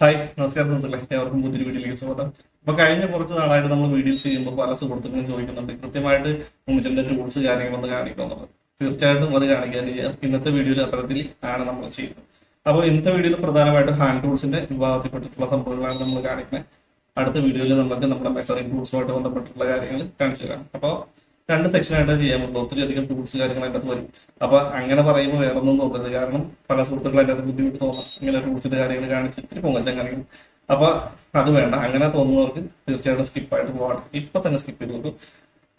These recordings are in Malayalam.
ഹായ് നമസ്കാരം സുഹൃത്തുക്കളെ. ഏവർക്കും പുതിയൊരു വീഡിയോയിലേക്ക് സ്വാഗതം. അപ്പൊ കഴിഞ്ഞ കുറച്ച് നാളായിട്ട് നമ്മൾ വീഡിയോസ് ചെയ്യുമ്പോൾ പല സുഹൃത്തുക്കളും ചോദിക്കുന്നുണ്ട്. കൃത്യമായിട്ട് ഉമ്മച്ചന്റെ ടൂൾസ് കാര്യങ്ങളൊന്ന് കാണിക്കുന്നുള്ളത് തീർച്ചയായിട്ടും അത് കാണിക്കാൻ ഇന്നത്തെ വീഡിയോയിൽ അത്തരത്തിൽ ആണ് നമ്മൾ ചെയ്യുന്നത്. അപ്പോൾ ഇന്നത്തെ വീഡിയോയിൽ പ്രധാനമായിട്ടും ഹാൻഡ് ടൂൾസിന്റെ വിഭാഗത്തിൽപ്പെട്ടിട്ടുള്ള സംഭവങ്ങളാണ് നമ്മൾ കാണിക്കുന്നത്. അടുത്ത വീഡിയോയിൽ നമുക്ക് നമ്മുടെ മെഷറിംഗ് ടൂൾസുമായിട്ട് ബന്ധപ്പെട്ടിട്ടുള്ള കാര്യങ്ങൾ കാണിച്ചു തരാം. അപ്പോൾ രണ്ട് സെക്ഷനായിട്ട് ചെയ്യാൻ പറ്റും. ഒത്തിരി അധികം ടൂൾസ് കാര്യങ്ങൾ അതിന്റെ അകത്ത് വരും. അപ്പൊ അങ്ങനെ പറയുമ്പോൾ വേറെ ഒന്നും തോന്നരുത്. കാരണം പല സുഹൃത്തുക്കൾ അതിന്റെ അകത്ത് ബുദ്ധിമുട്ട് തോന്നാം. ഇങ്ങനെ ടൂൾസിന്റെ കാര്യങ്ങൾ കാണിച്ച് ഇത്തിരി പൊങ്ങച്ചം കാണിക്കും അപ്പൊ അത് വേണ്ട. അങ്ങനെ തോന്നുന്നവർക്ക് തീർച്ചയായിട്ടും സ്കിപ്പായിട്ട് പോകാം ഇപ്പൊ തന്നെ സ്കിപ്പ് ചെയ്ത് നോക്കും.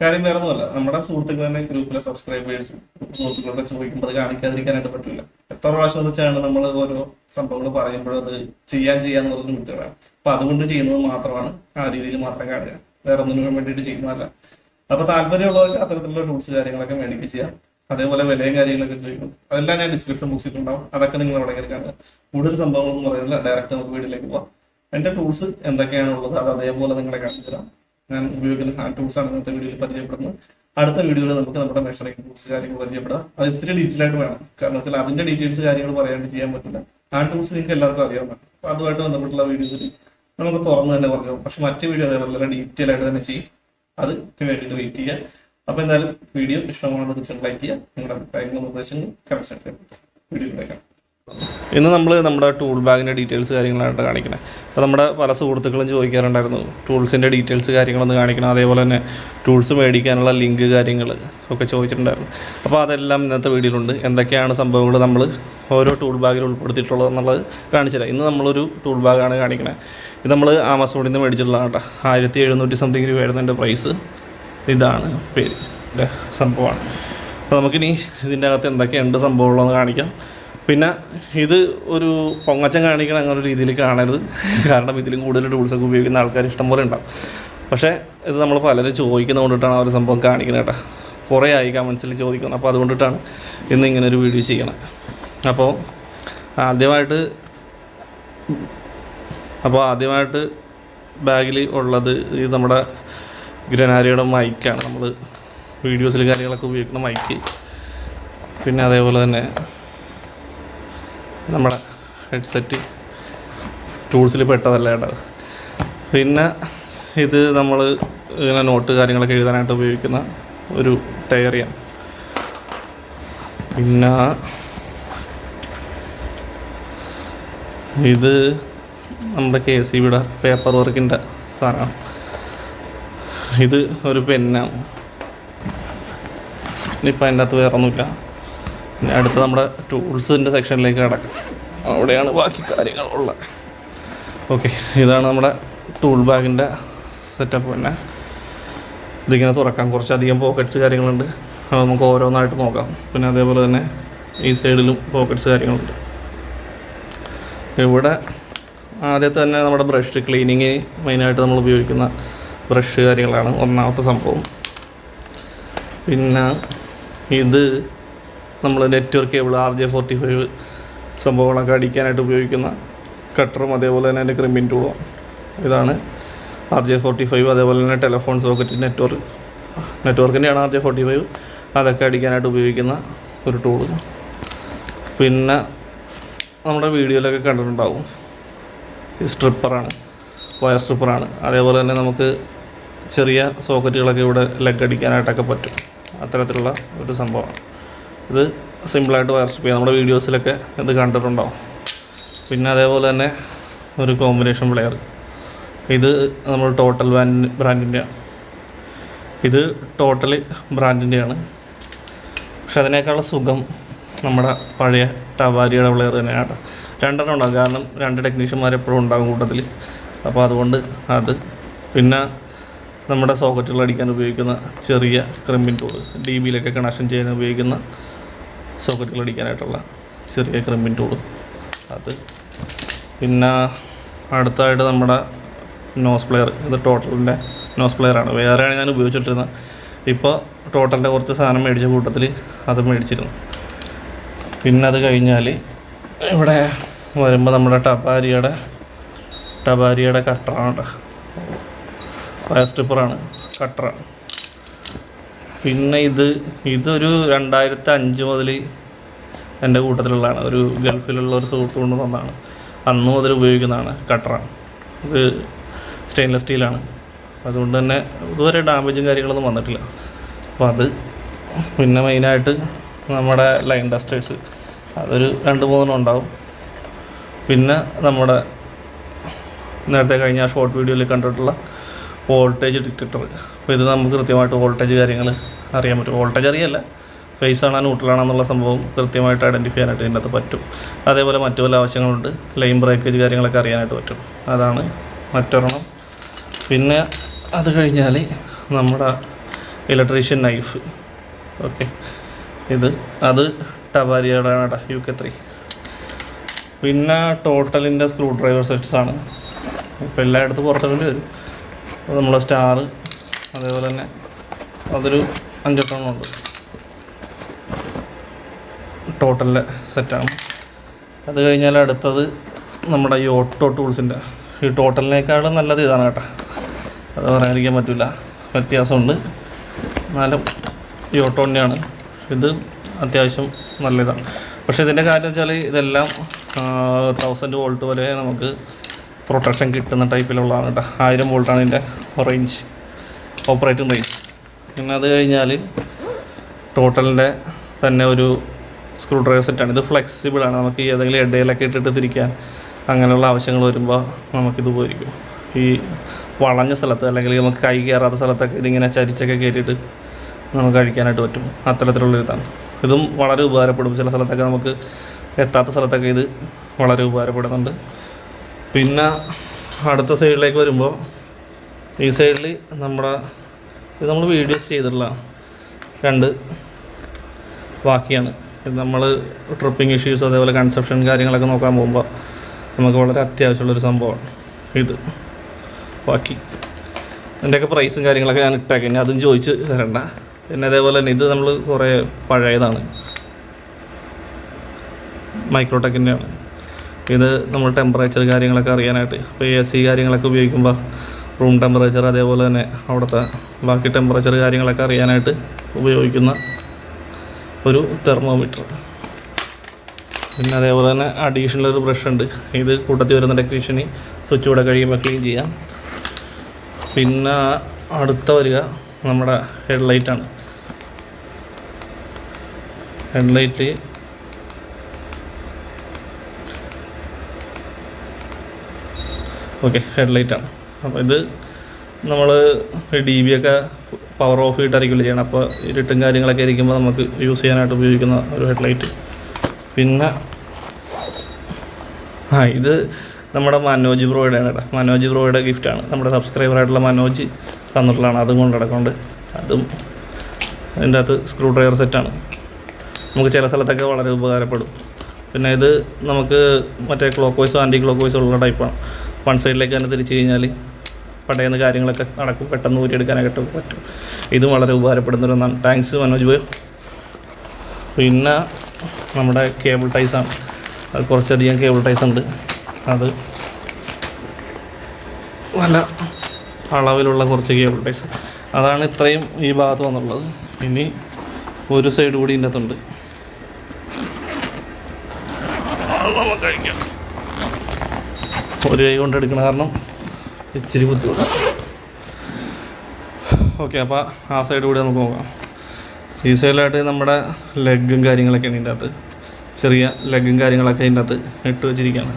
കാര്യം വേറെ ഒന്നുമല്ല നമ്മുടെ സുഹൃത്തുക്കൾ തന്നെ ഗ്രൂപ്പിലെ സബ്സ്ക്രൈബേഴ്സ് സുഹൃത്തുക്കളൊക്കെ ചോദിക്കുമ്പോൾ അത് കാണിക്കാതിരിക്കാനായിട്ട് പറ്റില്ല. എത്ര പ്രാവശ്യം വെച്ചാണ് നമ്മൾ ഓരോ സംഭവങ്ങൾ പറയുമ്പോൾ അത് ചെയ്യാൻ ചെയ്യാന്ന് പറഞ്ഞ് വിട്ടുകളാണ് അപ്പൊ അതുകൊണ്ട് ചെയ്യുന്നത് മാത്രമാണ് ആ രീതിയിൽ മാത്രം കാണുക. വേറെ ഒന്നിനും വേണ്ടിയിട്ട് ചെയ്യുന്നതല്ല. അപ്പൊ താല്പര്യമുള്ളവർക്ക് അത്തരത്തിലുള്ള ടൂൾസ് കാര്യങ്ങളൊക്കെ മേടിക്കുക ചെയ്യാം. അതേപോലെ വിലയും കാര്യങ്ങളൊക്കെ ചോദിക്കും. അതെല്ലാം ഞാൻ ഡിസ്ക്രിപ്ഷൻ ബോക്സിൽ ഉണ്ടാവും അതൊക്കെ നിങ്ങൾ അവിടെ കയറി കൂടുതൽ സംഭവങ്ങളൊന്നും പറയുന്നില്ല ഡയറക്റ്റ് നമുക്ക് വീട്ടിലേക്ക് പോവാം. എന്റെ ടൂൾസ് എന്തൊക്കെയാണുള്ളത് അത് അതേപോലെ നിങ്ങളെ കാണിച്ചു തരാം ഞാൻ ഉപയോഗിക്കുന്ന ഹാൻഡ് ടൂൾസ് ആണ് ഇന്നത്തെ വീഡിയോയിൽ പരിചയപ്പെടുന്നത്. അടുത്ത വീഡിയോയിൽ നമുക്ക് നമ്മുടെ മെഷറിംഗ് ടൂൾസ് കാര്യങ്ങൾ പരിചയപ്പെടാം. അത് ഇത്തിരി ഡീറ്റെയിൽ ആയിട്ട് വേണം. കാരണം വെച്ചാൽ അതിന്റെ ഡീറ്റെയിൽസ് കാര്യങ്ങൾ പറയാണ്ട് ചെയ്യാൻ പറ്റില്ല. ഹാൻഡ് ടൂൾസ് നിങ്ങൾക്ക് എല്ലാവർക്കും അറിയാവുന്നതാണ് അപ്പൊ അതുമായിട്ട് ബന്ധപ്പെട്ടുള്ള വീഡിയോസിൽ നമുക്ക് തുറന്ന് തന്നെ പറഞ്ഞു പക്ഷെ മറ്റു വീഡിയോ അതേപോലെ ഡീറ്റെയിൽ ആയിട്ട് തന്നെ ചെയ്യും. അത് വേണ്ടിയിട്ട് വെയിറ്റ് ചെയ്യുക. അപ്പോൾ എന്തായാലും വീഡിയോ ഇഷ്ടമാണെന്ന് ചെറുതായിട്ട് ചെയ്യുക. നിങ്ങളുടെ അഭിപ്രായങ്ങളും നിർദ്ദേശങ്ങളും കമന്റ് സെക്ഷൻ വീഡിയോയിലേക്കാം ഇന്ന് നമ്മൾ നമ്മുടെ ടൂൾ ബാഗിന്റെ ഡീറ്റെയിൽസ് കാര്യങ്ങളായിട്ട് കാണിക്കണേ. അപ്പോൾ നമ്മുടെ പല സുഹൃത്തുക്കളും ചോദിക്കാറുണ്ടായിരുന്നു ടൂൾസിന്റെ ഡീറ്റെയിൽസ് കാര്യങ്ങളൊന്ന് കാണിക്കണം. അതേപോലെ തന്നെ ടൂൾസ് മേടിക്കാനുള്ള ലിങ്ക് കാര്യങ്ങൾ ഒക്കെ ചോദിച്ചിട്ടുണ്ടായിരുന്നു. അപ്പോൾ അതെല്ലാം ഇന്നത്തെ വീഡിയോയിലുണ്ട്. എന്തൊക്കെയാണ് സംഭവങ്ങൾ നമ്മൾ ഓരോ ടൂൾ ബാഗിൽ ഉൾപ്പെടുത്തിയിട്ടുള്ളത് എന്നുള്ളത് കാണിച്ചുതരാം ഇന്ന് നമ്മളൊരു ടൂൾ ബാഗാണ് കാണിക്കണേ. ഇത് നമ്മൾ ആമസോണിൽ നിന്ന് മേടിച്ചിട്ടുള്ളതാണ് കേട്ടോ. ആയിരത്തി എഴുന്നൂറ്റി സംതിങ് രൂപയായിരുന്നു എന്റെ പ്രൈസ് ഇതാണ് പേര്. സംഭവമാണ്. അപ്പോൾ നമുക്കിനി ഇതിന്റെ അകത്ത് എന്തൊക്കെയുണ്ട് സംഭവമുള്ളതെന്ന് കാണിക്കാം. പിന്നെ ഇത് ഒരു പൊങ്ങച്ചം കാണിക്കണം അങ്ങനെ ഒരു രീതിയിൽ കാണരുത്. കാരണം ഇതിലും കൂടുതൽ ടൂൾസൊക്കെ ഉപയോഗിക്കുന്ന ആൾക്കാർ ഇഷ്ടംപോലെ ഉണ്ടാവും. പക്ഷേ ഇത് നമ്മൾ പലരും ചോദിക്കുന്നത് കൊണ്ടിട്ടാണ് ആ ഒരു സംഭവം കാണിക്കുന്നത് കേട്ടോ. കുറേ ആയി കമൻസിൽ ചോദിക്കുന്നത് അപ്പോൾ അതുകൊണ്ടിട്ടാണ് ഇന്ന് ഇങ്ങനെ ഒരു വീഡിയോ ചെയ്യണം. അപ്പോൾ ആദ്യമായിട്ട് അപ്പോൾ ആദ്യമായിട്ട് ബാഗിൽ ഉള്ളത് ഈ നമ്മുടെ ഗ്രനാരിയുടെ മൈക്കാണ് നമ്മൾ വീഡിയോസിൽ കാര്യങ്ങളൊക്കെ ഉപയോഗിക്കുന്ന മൈക്ക് പിന്നെ അതേപോലെ തന്നെ നമ്മുടെ ഹെഡ്സെറ്റ് ടൂൾസിൽ പെട്ടതല്ല കേട്ടോ. പിന്നെ ഇത് നമ്മൾ ഇങ്ങനെ നോട്ട് കാര്യങ്ങളൊക്കെ എഴുതാനായിട്ട് ഉപയോഗിക്കുന്ന ഒരു ടയറിയാണ് പിന്നെ ഇത് നമ്മുടെ കെ സി ബിയുടെ പേപ്പർ വർക്കിന്റെ സാധനമാണ്. ഇത് ഒരു പെന്നാണ് ഇനിയിപ്പോൾ അതിന്റെ അകത്ത് വേറെ ഇനി അടുത്ത നമ്മുടെ ടൂൾസിന്റെ സെക്ഷനിലേക്ക് കിടക്കാം. അവിടെയാണ് ബാക്കി കാര്യങ്ങളുള്ളത്. ഓക്കെ ഇതാണ് നമ്മുടെ ടൂൾ ബാഗിന്റെ സെറ്റപ്പ് തന്നെ. ഇതിങ്ങനെ തുറക്കാം. കുറച്ചധികം പോക്കറ്റ്സ് കാര്യങ്ങളുണ്ട്. അത് നമുക്ക് ഓരോന്നായിട്ട് നോക്കാം. പിന്നെ അതേപോലെ തന്നെ ഈ സൈഡിലും പോക്കറ്റ്സ് കാര്യങ്ങളുണ്ട്. ഇവിടെ ആദ്യത്തെ തന്നെ നമ്മുടെ ബ്രഷ് ക്ലീനിങ് മെയിനായിട്ട് നമ്മൾ ഉപയോഗിക്കുന്ന ബ്രഷ് കാര്യങ്ങളാണ്. ഒന്നാമത്തെ സംഭവം. പിന്നെ ഇത് നമ്മൾ network cable R J forty five സംഭവങ്ങളൊക്കെ അടിക്കാനായിട്ട് ഉപയോഗിക്കുന്ന കട്ടറും അതേപോലെ തന്നെ അതിന്റെ ക്രിമിൻ ടൂളും ഇതാണ്. ആർ ജെ ഫോർട്ടി ഫൈവ് അതേപോലെ തന്നെ ടെലഫോൺ സോക്കറ്റ് നെറ്റ്വർക്ക് നെറ്റ്വർക്കിന്റെയാണ് ആർ ജെ ഫോർട്ടി ഫൈവ്. അതൊക്കെ അടിക്കാനായിട്ട് ഉപയോഗിക്കുന്ന ഒരു ടൂൾ പിന്നെ നമ്മുടെ വീഡിയോയിലൊക്കെ കണ്ടിട്ടുണ്ടാവും. സ്ട്രിപ്പറാണ് വയർ സ്ട്രിപ്പറാണ് അതേപോലെ തന്നെ നമുക്ക് ചെറിയ സോക്കറ്റുകളൊക്കെ ഇവിടെ ലെഗ് അടിക്കാനായിട്ടൊക്കെ പറ്റും. അത്തരത്തിലുള്ള ഒരു സംഭവമാണ്. ഇത് സിമ്പിളായിട്ട് വയർ സ്ട്രിപ്പ് ചെയ്യാം നമ്മുടെ വീഡിയോസിലൊക്കെ ഇത് കണ്ടിട്ടുണ്ടാവും പിന്നെ അതേപോലെ തന്നെ ഒരു കോമ്പിനേഷൻ പ്ലെയർ ഇത് നമ്മൾ ടോട്ടൽ ബ്രാൻഡ് ബ്രാൻഡിന്റെയാണ് ഇത് ടോട്ടൽ ബ്രാൻഡിന്റെയാണ് പക്ഷെ അതിനേക്കാളുള്ള സുഖം നമ്മുടെ പഴയ ടവാരിയുടെ പ്ലെയർ തന്നെയാണ്. രണ്ടെണ്ണം ഉണ്ടാകും കാരണം രണ്ട് ടെക്നീഷ്യന്മാർ എപ്പോഴും ഉണ്ടാകും കൂട്ടത്തിൽ അപ്പോൾ അതുകൊണ്ട് അത്. പിന്നെ നമ്മുടെ സോക്കറ്റുകൾ അടിക്കാൻ ഉപയോഗിക്കുന്ന ചെറിയ ക്രിമ്പിൻ ടൂൾ ഡി ബിയിലൊക്കെ കണക്ഷൻ ചെയ്യാൻ ഉപയോഗിക്കുന്ന സോക്കറ്റുകൾ അടിക്കാനായിട്ടുള്ള ചെറിയ ക്രിമ്പിൻ ടൂൾ അത് പിന്നെ അടുത്തായിട്ട് നമ്മുടെ നോസ് പ്ലെയർ ഇത് ടോട്ടലിന്റെ നോസ് പ്ലെയറാണ് വേറെയാണ് ഞാൻ ഉപയോഗിച്ചിട്ടിരുന്നത്. ഇപ്പോൾ ടോട്ടലിന്റെ കുറച്ച് സാധനം മേടിച്ച കൂട്ടത്തിൽ അത് മേടിച്ചിരുന്നു. പിന്നെ അത് കഴിഞ്ഞാൽ ഇവിടെ വരുമ്പോൾ നമ്മുടെ ടബാരിയുടെ ടബാരിയുടെ കട്ടറാണ് ഫയർ സ്റ്റിപ്പറാണ് കട്ടറാണ് പിന്നെ ഇത് ഇതൊരു രണ്ടായിരത്തി അഞ്ച് മുതൽ എന്റെ കൂട്ടത്തിലുള്ളതാണ്. ഒരു ഗൾഫിലുള്ള ഒരു സുഹൃത്ത് കൊണ്ട് വന്നതാണ്. അന്ന് മുതൽ ഉപയോഗിക്കുന്നതാണ് കട്ടറാണ് ഇത് സ്റ്റെയിൻലെസ് സ്റ്റീലാണ്. അതുകൊണ്ട് തന്നെ ഇതുവരെ ഡാമേജും കാര്യങ്ങളൊന്നും വന്നിട്ടില്ല. അപ്പോൾ അത് പിന്നെ മെയിനായിട്ട് നമ്മുടെ ലൈൻ ഡസ്റ്റേഴ്സ് അതൊരു രണ്ട് മൂന്നെണ്ണം ഉണ്ടാവും. പിന്നെ നമ്മുടെ നേരത്തെ കഴിഞ്ഞ ഷോർട്ട് വീഡിയോയിൽ കണ്ടിട്ടുള്ള വോൾട്ടേജ് ഡിറ്റക്ടർ. അപ്പോൾ ഇത് നമുക്ക് കൃത്യമായിട്ട് വോൾട്ടേജ് കാര്യങ്ങൾ അറിയാൻ പറ്റും. വോൾട്ടേജ് അറിയല്ല. ഫേസ് ആണോ ന്യൂട്രലാണെന്നുള്ള സംഭവം കൃത്യമായിട്ട് ഐഡന്റിഫൈ ചെയ്യാനായിട്ട് ഇതിനകത്ത് പറ്റും. അതേപോലെ മറ്റു പല ആവശ്യങ്ങളുണ്ട്. ലൈൻ ബ്രേക്കേജ് കാര്യങ്ങളൊക്കെ അറിയാനായിട്ട് പറ്റും. അതാണ് മറ്റൊരെണ്ണം. പിന്നെ അത് കഴിഞ്ഞാൽ നമ്മുടെ ഇലക്ട്രീഷ്യൻ നൈഫ് ഓക്കെ ഇത് അത് ടവാരിയുടെ ആണ് യു കെ ത്രീ പിന്നെ ടോട്ടലിന്റെ സ്ക്രൂ ഡ്രൈവർ സെറ്റ്സാണ് ഇപ്പോൾ എല്ലായിടത്തും പുറത്തേണ്ടി വരും. നമ്മളെ സ്റ്റാർ അതേപോലെ തന്നെ അതൊരു അഞ്ചെട്ടെണ്ണം ഉണ്ട് ടോട്ടലിന്റെ സെറ്റാണ്. അത് കഴിഞ്ഞാൽ അടുത്തത് നമ്മുടെ ഈ ഓട്ടോ ടൂൾസിന്റെ. ഈ ടോട്ടലിനേക്കാളും നല്ലത് ഇതാണ് കേട്ടോ. അത് പറയാതിരിക്കാൻ പറ്റില്ല വ്യത്യാസമുണ്ട്. എന്നാലും ഈ ഓട്ടോ ഇത് അത്യാവശ്യം നല്ല ഇതാണ് പക്ഷേ ഇതിന്റെ കാര്യം വെച്ചാൽ ഇതെല്ലാം തൗസൻഡ് വോൾട്ട് വരെ നമുക്ക് പ്രൊട്ടക്ഷൻ കിട്ടുന്ന ടൈപ്പിലുള്ളതാണ് കേട്ടോ ആയിരം വോൾട്ടാണ് ഇതിന്റെ റേഞ്ച് ഓപ്പറേറ്റിംഗ് റേഞ്ച് പിന്നെ അത് കഴിഞ്ഞാൽ ടോട്ടലിന്റെ തന്നെ ഒരു സ്ക്രൂ ഡ്രൈവർ സെറ്റാണ് ഇത് ഫ്ലെക്സിബിളാണ് നമുക്ക് ഏതെങ്കിലും ഇടയിലൊക്കെ ഇട്ടിട്ട് തിരിക്കാൻ അങ്ങനെയുള്ള ആവശ്യങ്ങൾ വരുമ്പോൾ നമുക്കിത് പോയിരിക്കും ഈ വളഞ്ഞ സ്ഥലത്ത് അല്ലെങ്കിൽ നമുക്ക് കൈ കയറാത്ത സ്ഥലത്തൊക്കെ ഇതിങ്ങനെ ചരിച്ചൊക്കെ കയറ്റിയിട്ട് നമുക്ക് കഴിക്കാനായിട്ട് പറ്റും. അത്തരത്തിലുള്ള ഇതാണ്. ഇതും വളരെ ഉപകാരപ്പെടും. ചില സ്ഥലത്തൊക്കെ നമുക്ക് എത്താത്ത സ്ഥലത്തൊക്കെ ഇത് വളരെ ഉപകാരപ്പെടുന്നുണ്ട്. പിന്നെ അടുത്ത സൈഡിലേക്ക് വരുമ്പോൾ ഈ സൈഡിൽ നമ്മുടെ ഇത് നമ്മൾ വീഡിയോസ് ചെയ്തിട്ടുള്ള രണ്ട് ബാക്കിയാണ്. നമ്മൾ ട്രിപ്പിംഗ് ഇഷ്യൂസ് അതേപോലെ കൺസെപ്ഷൻ കാര്യങ്ങളൊക്കെ നോക്കാൻ പോകുമ്പോൾ നമുക്ക് വളരെ അത്യാവശ്യമുള്ളൊരു സംഭവമാണ് ഇത്. ബാക്കി ഇതിന്റെയൊക്കെ പ്രൈസും കാര്യങ്ങളൊക്കെ ഞാൻ ഇട്ടേക്കാം. ഇനി അതും ചോദിച്ച് തരണ്ട. പിന്നെ അതേപോലെ തന്നെ ഇത് നമ്മൾ കുറേ പഴയതാണ്. മൈക്രോടെക്കിന്റെയാണ് ഇത് നമ്മൾ ടെമ്പറേച്ചർ കാര്യങ്ങളൊക്കെ അറിയാനായിട്ട്. ഇപ്പോൾ എ സി കാര്യങ്ങളൊക്കെ ഉപയോഗിക്കുമ്പോൾ റൂം ടെമ്പറേച്ചർ അതേപോലെ തന്നെ അവിടുത്തെ ബാക്കി ടെമ്പറേച്ചർ കാര്യങ്ങളൊക്കെ അറിയാനായിട്ട് ഉപയോഗിക്കുന്ന ഒരു തെർമോമീറ്റർ പിന്നെ അതേപോലെ തന്നെ അഡീഷണൽ ഒരു ബ്രഷ് ഉണ്ട്. ഇത് കൂട്ടത്തിൽ വരുന്ന ടെക്നീഷ്യന് സ്വിച്ച് കൂടെ കഴിയുമ്പോൾ ക്ലീൻ ചെയ്യാം. പിന്നെ അടുത്ത വരിക നമ്മുടെ ഹെഡ്ലൈറ്റാണ് ഹെഡ്ലൈറ്റ് ഓക്കെ ഹെഡ്ലൈറ്റാണ് അപ്പോൾ ഇത് നമ്മൾ ഡി ബി ഒക്കെ പവർ ഓഫ് ചെയ്തിട്ടായിരിക്കും ചെയ്യണം. അപ്പോൾ ഇരുട്ടും കാര്യങ്ങളൊക്കെ ഇരിക്കുമ്പോൾ നമുക്ക് യൂസ് ചെയ്യാനായിട്ട് ഉപയോഗിക്കുന്ന ഒരു ഹെഡ്ലൈറ്റ് പിന്നെ ആ ഇത് നമ്മുടെ മനോജ് ബ്രോയുടെ ആണ് കേട്ടോ. മനോജ് ബ്രോയുടെ ഗിഫ്റ്റാണ് നമ്മുടെ സബ്സ്ക്രൈബറായിട്ടുള്ള മനോജ് തന്നിട്ടുള്ളതാണ്. അതും കൊണ്ട് അതും അതിന്റെ അകത്ത് സ്ക്രൂ ഡ്രൈവർ സെറ്റാണ് നമുക്ക് ചില സ്ഥലത്തൊക്കെ വളരെ ഉപകാരപ്പെടും. പിന്നെ ഇത് നമുക്ക് മറ്റേ ക്ലോക്ക് വൈസോ ആന്റി ക്ലോക്ക് വൈസോ ഉള്ള ടൈപ്പാണ് വൺ സൈഡിലേക്ക് തന്നെ തിരിച്ചു കഴിഞ്ഞാൽ പടയുന്ന കാര്യങ്ങളൊക്കെ നടക്കും. പെട്ടെന്ന് ഊരിയെടുക്കാനായിട്ട് പറ്റും. ഇതും വളരെ ഉപകാരപ്പെടുന്ന ഒന്നാണ്. താങ്ക്സ് മനോജ് ബോയ് പിന്നെ നമ്മുടെ കേബിൾ ടൈസാണ് അത് കുറച്ചധികം കേബിൾ ടൈസ് ഉണ്ട്. അത് നല്ല അളവിലുള്ള കുറച്ച് കേബിൾ ടൈസ് അതാണ് ഇത്രയും ഈ ഭാഗത്ത് വന്നുള്ളത്. ഇനി ഒരു സൈഡ് കൂടി ഇതിന്റെ അകത്തുണ്ട്. നമുക്ക് കഴിക്കാം. ഒരു കൈ കൊണ്ട് എടുക്കണ കാരണം ഇച്ചിരി ബുദ്ധിമുട്ട്. ഓക്കെ അപ്പോൾ ആ സൈഡ് കൂടി നമുക്ക് നോക്കാം. ഈ സൈഡിലായിട്ട് നമ്മുടെ ലെഗും കാര്യങ്ങളൊക്കെ ഇതിന്റെ അകത്ത് ചെറിയ ലെഗും കാര്യങ്ങളൊക്കെ ഇതിന്റെ അകത്ത് ഇട്ട് വെച്ചിരിക്കുകയാണ്.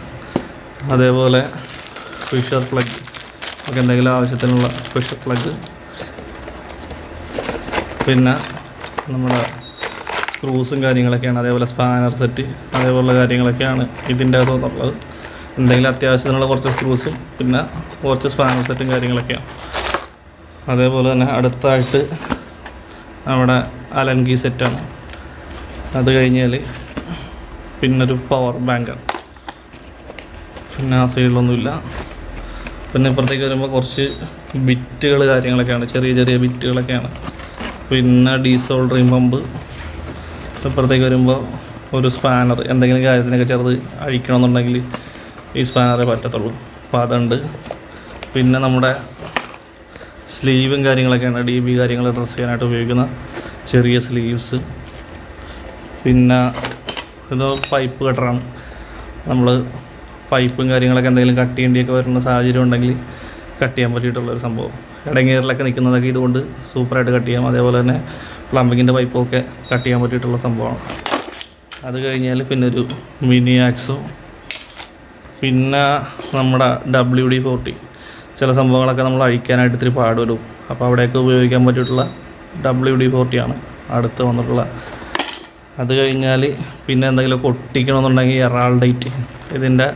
അതേപോലെ ഫിഷർ പ്ലഗ് നമുക്ക് എന്തെങ്കിലും ആവശ്യത്തിനുള്ള ഫിഷർ പ്ലഗ് പിന്നെ നമ്മുടെ സ്ക്രൂസും കാര്യങ്ങളൊക്കെയാണ്. അതേപോലെ സ്പാനർ സെറ്റ് അതേപോലുള്ള കാര്യങ്ങളൊക്കെയാണ് ഇതിന്റെ അകത്തുള്ളത് എന്തെങ്കിലും അത്യാവശ്യത്തിനുള്ള കുറച്ച് സ്ക്രൂസും പിന്നെ കുറച്ച് സ്പാനർ സെറ്റും കാര്യങ്ങളൊക്കെയാണ് അതേപോലെ തന്നെ അടുത്തായിട്ട് നമ്മുടെ അലൻകി സെറ്റാണ് അത് കഴിഞ്ഞാൽ പിന്നൊരു പവർ ബാങ്കാണ് പിന്നെ ആ സൈഡിലൊന്നുമില്ല പിന്നെ ഇപ്പുറത്തേക്ക് വരുമ്പോൾ കുറച്ച് ബിറ്റുകൾ കാര്യങ്ങളൊക്കെയാണ് ചെറിയ ചെറിയ ബിറ്റുകളൊക്കെയാണ് പിന്നെ ഡീസോൾഡറിങ് പമ്പ് ഇപ്പുറത്തേക്ക് വരുമ്പോൾ ഒരു സ്പാനർ എന്തെങ്കിലും കാര്യത്തിനൊക്കെ ചെറുത് അഴിക്കണമെന്നുണ്ടെങ്കിൽ ഈ സ്പാനറേ പറ്റത്തുള്ളൂ. അപ്പോൾ അതുണ്ട്. പിന്നെ നമ്മുടെ സ്ലീവും കാര്യങ്ങളൊക്കെയാണ്. ഡി ബി കാര്യങ്ങൾ ഡ്രസ്സ് ചെയ്യാനായിട്ട് ഉപയോഗിക്കുന്ന ചെറിയ സ്ലീവ്സ്. പിന്നെ ഇത് പൈപ്പ് കട്ടറാണ്. നമ്മൾ പൈപ്പും കാര്യങ്ങളൊക്കെ എന്തെങ്കിലും കട്ട് ചെയ്യേണ്ടിയൊക്കെ വരുന്ന സാഹചര്യം ഉണ്ടെങ്കിൽ കട്ട് ചെയ്യാൻ പറ്റിയിട്ടുള്ളൊരു സംഭവം. ഇടങ്ങേറിലൊക്കെ നിൽക്കുന്നതൊക്കെ ഇതുകൊണ്ട് സൂപ്പറായിട്ട് കട്ട് ചെയ്യാം. അതേപോലെ തന്നെ പ്ലംബിങ്ങിന്റെ പൈപ്പൊക്കെ കട്ട് ചെയ്യാൻ പറ്റിയിട്ടുള്ള സംഭവമാണ്. അത് കഴിഞ്ഞാൽ പിന്നെ ഒരു മിനി ആക്സോ പിന്നെ നമ്മുടെ ഡബ്ല്യു ഡി ഫോർട്ടി ചില സംഭവങ്ങളൊക്കെ നമ്മൾ അഴിക്കാനായിട്ട് ഇത്തിരി പാടുവരും. അപ്പോൾ അവിടെയൊക്കെ ഉപയോഗിക്കാൻ പറ്റിയിട്ടുള്ള ഡബ്ല്യു ഡി ഫോർട്ടിയാണ് അടുത്ത് വന്നിട്ടുള്ള. അത് കഴിഞ്ഞാൽ പിന്നെ എന്തെങ്കിലും ഒട്ടിക്കണമെന്നുണ്ടെങ്കിൽ എറാൾഡൈറ്റ് ഇതിന്റെ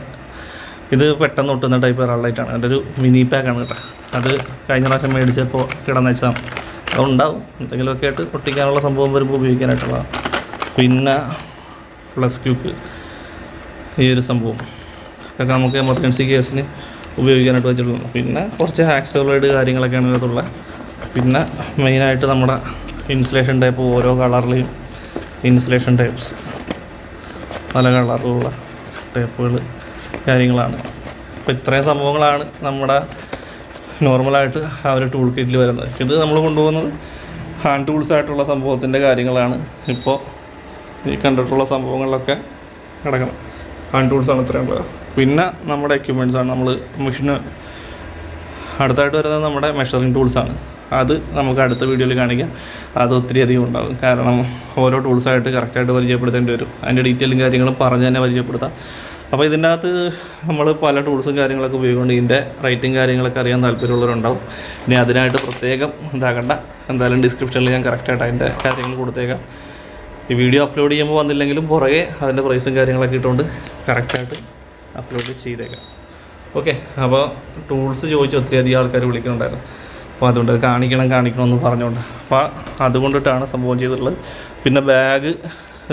ഇത് പെട്ടെന്ന് ഒട്ടുന്ന ടൈപ്പ് എറാൾഡൈറ്റാണ് എന്റെ ഒരു മിനി പാക്കാണ് കേട്ടോ. അത് കഴിഞ്ഞ പ്രാവശ്യം മേടിച്ചപ്പോൾ കിടന്ന് വെച്ചതാണ്. അതുണ്ടാവും. എന്തെങ്കിലുമൊക്കെ ആയിട്ട് ഒട്ടിക്കാനുള്ള സംഭവം വരുമ്പോൾ ഉപയോഗിക്കാനായിട്ടുള്ളതാണ്. പിന്നെ പ്ലസ് ക്യൂക്ക് ഈ ഒരു സംഭവം. ഒക്കെ നമുക്ക് എമർജൻസി കേസിന് ഉപയോഗിക്കാനായിട്ട് വെച്ചിട്ടുള്ളത് പിന്നെ കുറച്ച് ഹാക്സുകളായിട്ട് കാര്യങ്ങളൊക്കെയാണ് ഇതിനകത്തുള്ള. പിന്നെ മെയിനായിട്ട് നമ്മുടെ ഇൻസുലേഷൻ ടൈപ്പ് ഓരോ കളറിലെയും ഇൻസുലേഷൻ ടൈപ്സ് പല കളറിലുള്ള ടൈപ്പുകൾ കാര്യങ്ങളാണ്. അപ്പോൾ ഇത്രയും സംഭവങ്ങളാണ് നമ്മുടെ നോർമലായിട്ട് ആ ഒരു ടൂൾ കിറ്റിൽ വരുന്നത്. ഇത് നമ്മൾ കൊണ്ടുപോകുന്നത് ഹാൻഡ് ടൂൾസ് ആയിട്ടുള്ള സംഭവത്തിന്റെ കാര്യങ്ങളാണ്. ഇപ്പോൾ ഈ കണ്ടിട്ടുള്ള സംഭവങ്ങളിലൊക്കെ കിടക്കണം ഹാൻഡ് ടൂൾസാണ് ഇത്രയും ഉള്ളത്. പിന്നെ നമ്മുടെ എക്യുപ്മെന്റ്സ് ആണ്. നമ്മൾ മെഷീന് അടുത്തായിട്ട് വരുന്നത് നമ്മുടെ മെഷറിംഗ് ടൂൾസാണ് അത് നമുക്ക് അടുത്ത വീഡിയോയിൽ കാണിക്കാം. അത് ഒത്തിരി അധികം ഉണ്ടാകും. കാരണം ഓരോ ടൂൾസായിട്ട് കറക്റ്റായിട്ട് പരിചയപ്പെടുത്തേണ്ടി വരും. അതിന്റെ ഡീറ്റെയിലും കാര്യങ്ങളും പറഞ്ഞ് തന്നെ പരിചയപ്പെടുത്താം. അപ്പോൾ ഇതിനകത്ത് നമ്മൾ പല ടൂൾസും കാര്യങ്ങളൊക്കെ ഉപയോഗിക്കുന്നത് ഇതിന്റെ റേറ്റും കാര്യങ്ങളൊക്കെ അറിയാൻ താല്പര്യമുള്ളവരുണ്ടാവും. ഇനി അതിനായിട്ട് പ്രത്യേകം ഇതാക്കണ്ട. എന്തായാലും ഡിസ്ക്രിപ്ഷനിൽ ഞാൻ കറക്റ്റായിട്ട് അതിന്റെ കാര്യങ്ങൾ കൊടുത്തേക്കാം. ഈ വീഡിയോ അപ്ലോഡ് ചെയ്യുമ്പോൾ വന്നില്ലെങ്കിലും പുറകെ അതിന്റെ പ്രൈസും കാര്യങ്ങളൊക്കെ ഇട്ടുകൊണ്ട് കറക്റ്റായിട്ട് അപ്ലോഡ് ചെയ്തേക്കാം. ഓക്കെ അപ്പോൾ ടൂൾസ് ചോദിച്ച് ഒത്തിരി അധികം ആൾക്കാർ വിളിക്കുന്നുണ്ടായിരുന്നു. അപ്പോൾ അതുകൊണ്ട് കാണിക്കണം കാണിക്കണം എന്ന് പറഞ്ഞുകൊണ്ട്. അപ്പോൾ അതുകൊണ്ടിട്ടാണ് സംഭവം ചെയ്തിട്ടുള്ളത്. പിന്നെ ബാഗ്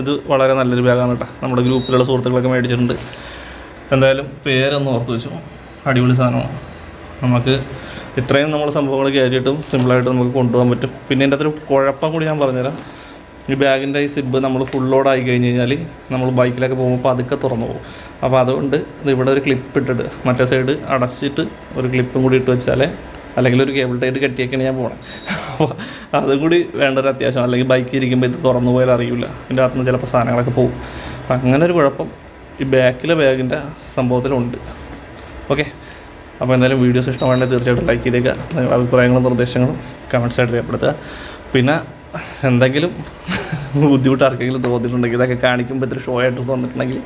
ഇത് വളരെ നല്ലൊരു ബാഗാണ് കേട്ടോ. നമ്മുടെ ഗ്രൂപ്പിലുള്ള സുഹൃത്തുക്കളൊക്കെ മേടിച്ചിട്ടുണ്ട്. എന്തായാലും പേരൊന്ന് ഓർത്ത് വെച്ചു. അടിപൊളി സാധനമാണ്. നമുക്ക് ഇത്രയും നമ്മൾ സംഭവങ്ങൾ കയറ്റിയിട്ടും സിമ്പിളായിട്ട് നമുക്ക് കൊണ്ടുപോകാൻ പറ്റും. പിന്നെ എന്റെ അത്ര കുഴപ്പം കൂടി ഞാൻ പറഞ്ഞുതരാം. ഈ ബാഗിന്റെ ഈ സിബ് നമ്മൾ ഫുൾ ലോഡ് ആയി കഴിഞ്ഞ് കഴിഞ്ഞാൽ നമ്മൾ ബൈക്കിലൊക്കെ പോകുമ്പോൾ പതുക്കെ തുറന്നു പോകും. അപ്പോൾ അതുകൊണ്ട് ഇവിടെ ഒരു ക്ലിപ്പ് ഇട്ടിട്ട് മറ്റേ സൈഡ് അടച്ചിട്ട് ഒരു ക്ലിപ്പും കൂടി ഇട്ട് വെച്ചാലേ അല്ലെങ്കിൽ ഒരു കേബിൾ ടൈറ്റ് കെട്ടിയൊക്കെയാണ് ഞാൻ പോകണം അപ്പോൾ അതും കൂടി വേണ്ട ഒരു അത്യാവശ്യം. അല്ലെങ്കിൽ ബൈക്കിൽ ഇരിക്കുമ്പോൾ ഇത് തുറന്നു പോയാൽ അറിയില്ല. ഇതിന്റെ അകത്ത് നിന്ന് ചിലപ്പോൾ സാധനങ്ങളൊക്കെ പോകും. അപ്പം അങ്ങനെ ഒരു കുഴപ്പം ഈ ബാക്കിലെ ബാഗിന്റെ സംഭവത്തിലുണ്ട്. ഓക്കെ. അപ്പോൾ എന്തായാലും വീഡിയോസ് ഇഷ്ടമാണെങ്കിൽ തീർച്ചയായിട്ടും ലൈക്ക് ചെയ്തേക്കുക. അഭിപ്രായങ്ങളും നിർദ്ദേശങ്ങളും കമൻസ് ആയിട്ട് രേഖപ്പെടുത്തുക. പിന്നെ എന്തെങ്കിലും ബുദ്ധിമുട്ട് ആർക്കെങ്കിലും തോന്നിയിട്ടുണ്ടെങ്കിൽ ഇതൊക്കെ കാണിക്കുമ്പോൾ ഇത്തിരി ഷോ ആയിട്ട് തോന്നിയിട്ടുണ്ടെങ്കിൽ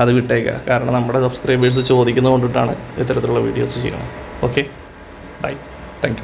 അത് വിട്ടേക്കുക കാരണം നമ്മുടെ സബ്സ്ക്രൈബേഴ്സ് ചോദിക്കുന്നത് കൊണ്ടിട്ടാണ് ഇത്തരത്തിലുള്ള വീഡിയോസ് ചെയ്യണം ഓക്കെ ബൈ താങ്ക്